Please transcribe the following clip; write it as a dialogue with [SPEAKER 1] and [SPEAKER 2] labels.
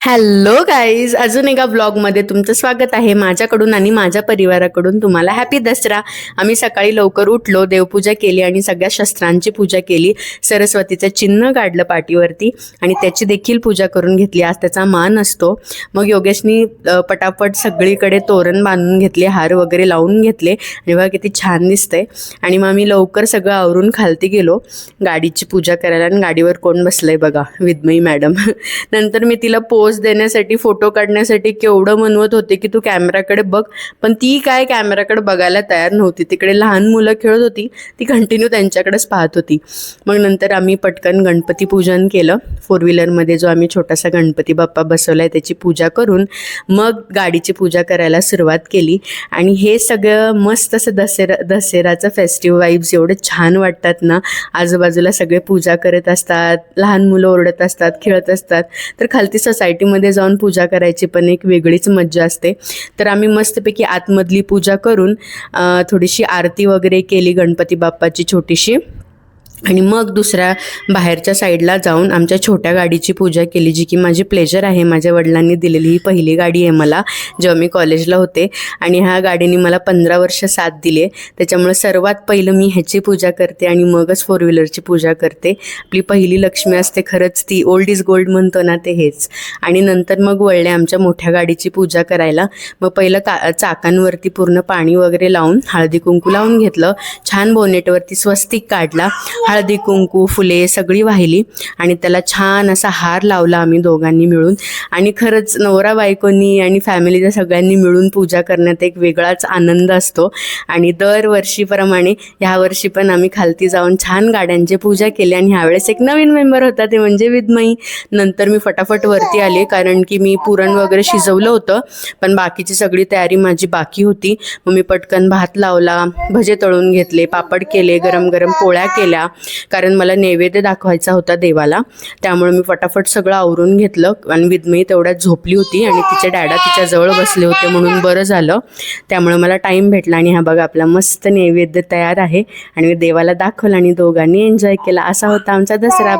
[SPEAKER 1] Hello guys अजून एका ब्लॉगमध्ये तुमचं स्वागत आहे. माझ्याकडून आणि माझ्या परिवाराकडून तुम्हाला हॅपी दसरा आम्ही सकाळी लवकर उठलो देवपूजा केली आणि सगळ्या शस्त्रांची पूजा केली. सरस्वतीचं चिन्ह काढलं पाठीवरती आणि त्याची देखील पूजा करून घेतली. आज त्याचा मान असतो. मग योगेशनी पटापट सगळीकडे तोरण बांधून घेतले हार वगैरे लावून घेतले. आणि बघा किती छान दिसतंय. आणि मग आम्ही लवकर सगळं आवरून खालती गेलो. गाडीची पूजा करायला आणि गाडीवर कोण बसलंय बघा. विद्मयी मॅडम. नंतर मी तिला पोज देण्यासाठी फोटो काढण्यासाठी केवढं म्हणवत होते की तू कॅमेराकडे बघ. पण ती काय कॅमेराकडे बघायला तयार नव्हती. तिकडे लहान मुलं खेळत होती. ती कंटिन्यू त्यांच्याकडेच पाहत होती. मग नंतर आम्ही पटकन गणपती पूजन केलं. फोर व्हीलरमध्ये जो आम्ही छोटासा गणपती बाप्पा बसवला आहे त्याची पूजा करून मग गाडीची पूजा करायला सुरुवात केली. आणि हे सगळं मस्त असं दसरा दसऱ्याचं फेस्टिव्ह वाईब्स एवढे छान वाटतात ना. आजूबाजूला सगळे पूजा करत असतात. लहान मुलं ओरडत असतात खेळत असतात. तर खालती सोसायटी सोसायटीमध्ये जाऊन पूजा करायची पण एक वेगळीच मज्जा असते. तर आम्ही मस्तपैकी आतमधली पूजा करून थोडीशी आरती वगैरे केली गणपती बाप्पाची छोटीशी. आणि मग दुसऱ्या बाहेरच्या साईडला जाऊन आमच्या छोट्या गाडीची पूजा केली जी की माझी प्लेजर आहे. माझ्या वडिलांनी दिलेली ही पहिली गाडी आहे मला जेव्हा मी कॉलेजला होते. आणि ह्या गाडीने मला पंधरा वर्ष साथ दिले त्याच्यामुळे सर्वात पहिलं मी ह्याची पूजा करते आणि मगच फोर व्हीलरची पूजा करते. आपली पहिली लक्ष्मी असते खरंच ती ओल्ड इज गोल्ड म्हणतो ना ते हेच. आणि नंतर मग वळले आमच्या मोठ्या गाडीची पूजा करायला. मग पहिलं का चाकांवरती पूर्ण पाणी वगैरे लावून हळदी कुंकू लावून घेतलं. छान बोनेटवरती स्वस्तिक काढला. हळदी कुंकू फुले सगळी वाहिली आणि त्याला छान असा हार लावला आम्ही दोघांनी मिळून. आणि खरंच नवरा बायकोनी आणि फॅमिलीच्या सगळ्यांनी मिळून पूजा करण्यात एक वेगळाच आनंद असतो. आणि दरवर्षीप्रमाणे ह्या वर्षी पण आम्ही खालती जाऊन छान गाड्यांची पूजा केली आणि ह्यावेळेस एक नवीन मेंबर होता ते म्हणजे विदमयी नंतर मी फटाफट वरती आले कारण की मी पुरण वगैरे शिजवलं होतं पण बाकीची सगळी तयारी माझी बाकी होती. मग मी पटकन भात लावला भजे तळून घेतले पापड केले गरम गरम पोळ्या केल्या. कारण मला नैवेद्य दाखवायचा होता देवाला. त्यामुळे मी फटाफट सगळं आवरून घेतलं आणि विदमयी तेवढ्यात झोपली होती आणि तिचे डॅडा तिच्या जवळ बसले होते म्हणून बरं झालं. त्यामुळे मला टाईम भेटला आणि हा बघा आपला मस्त नैवेद्य तयार आहे आणि देवाला दाखवलं आणि दोघांनी एन्जॉय केला. असा होता आमचा दसरा.